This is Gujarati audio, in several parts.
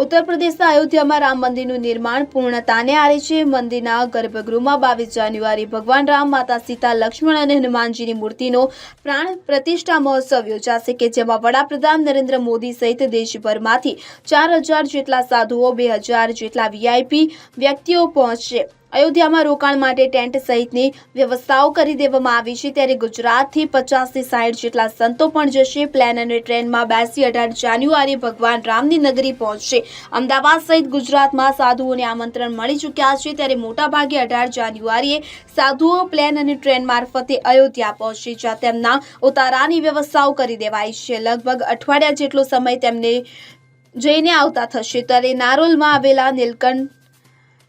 ઉત્તર પ્રદેશના અયોધ્યામાં રામ મંદિરનું નિર્માણ પૂર્ણતાને આરે છે. મંદિરના ગર્ભગૃહમાં બાવીસ જાન્યુઆરી ભગવાન રામ, માતા સીતા, લક્ષ્મણ અને હનુમાનજીની મૂર્તિનો પ્રાણ પ્રતિષ્ઠા મહોત્સવ યોજાશે કે જેમાં વડાપ્રધાન નરેન્દ્ર મોદી સહિત દેશભરમાંથી ચાર હજાર જેટલા સાધુઓ, બે હજાર જેટલા વીઆઈપી વ્યક્તિઓ પહોંચશે. અયોધ્યામાં રોકાણ માટે ટેન્ટ સહિતની વ્યવસ્થાઓ કરી દેવામાં આવી છે. ત્યારે ગુજરાતથી પચાસથી સાઠ જેટલા સંતો પણ જશે. પ્લેન અને ટ્રેનમાં બેસી અઢાર જાન્યુઆરી ભગવાન રામની નગરી પહોંચશે. અમદાવાદ સહિત ગુજરાતમાં સાધુઓને આમંત્રણ મળી ચૂક્યા છે. ત્યારે મોટાભાગે અઢાર જાન્યુઆરીએ સાધુઓ પ્લેન અને ટ્રેન મારફતે અયોધ્યા પહોંચશે, જ્યાં તેમના ઉતારાની વ્યવસ્થાઓ કરી દેવાઈ છે. લગભગ અઠવાડિયા જેટલો સમય તેમને જઈને આવતા થશે. ત્યારે નારોલમાં આવેલા નીલકંઠ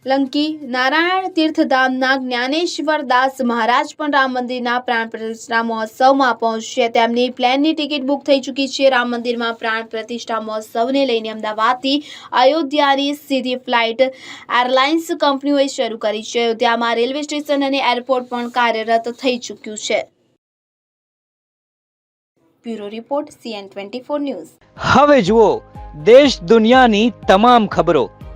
લંકી નારાયણ તીર્થધામના જ્ઞાનેશ્વર દાસ મહારાજ પણ રામ મંદિરના પ્રાણ પ્રતિષ્ઠા મહોત્સવમાં પહોંચશે. તેમની પ્લેનની ટિકિટ બુક થઈ ચૂકી છે. રામ મંદિરમાં પ્રાણ પ્રતિષ્ઠા મહોત્સવને લઈને અમદાવાદથી અયોધ્યાની સીધી ફ્લાઇટ એરલાઇન્સ કંપનીઓએ શરૂ કરી છે. અયોધ્યામાં રેલવે સ્ટેશન અને એરપોર્ટ પણ કાર્યરત થઈ ચૂક્યું છે. Bureau report, CN twenty news. હવે જુઓ, દેશ દુનિયાની તમામ ખબરો.